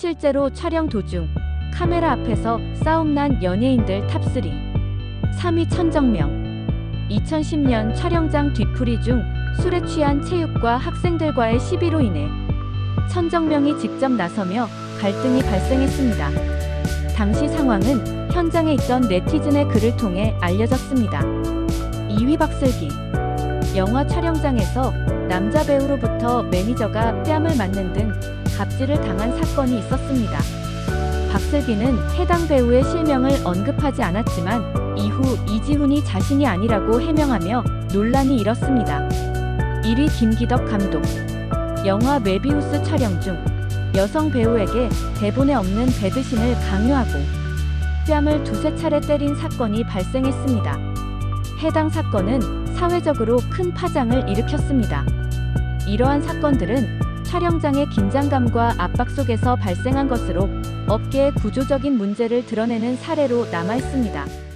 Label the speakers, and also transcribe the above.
Speaker 1: 실제로 촬영 도중 카메라 앞에서 싸움난 연예인들 탑3 3위 천정명 2010년 촬영장 뒤풀이 중 술에 취한 체육과 학생들과의 시비로 인해 천정명이 직접 나서며 갈등이 발생했습니다. 당시 상황은 현장에 있던 네티즌의 글을 통해 알려졌습니다. 2위 박슬기 영화 촬영장에서 남자 배우로부터 매니저가 뺨을 맞는 등 갑질을 당한 사건이 있었습니다. 박슬기는 해당 배우의 실명을 언급하지 않았지만 이후 이지훈이 자신이 아니라고 해명하며 논란이 일었습니다. 1위 김기덕 감독 영화 메비우스 촬영 중 여성 배우에게 대본에 없는 배드신을 강요하고 뺨을 두세 차례 때린 사건이 발생했습니다. 해당 사건은 사회적으로 큰 파장을 일으켰습니다. 이러한 사건들은 촬영장의 긴장감과 압박 속에서 발생한 것으로 업계의 구조적인 문제를 드러내는 사례로 남아 있습니다.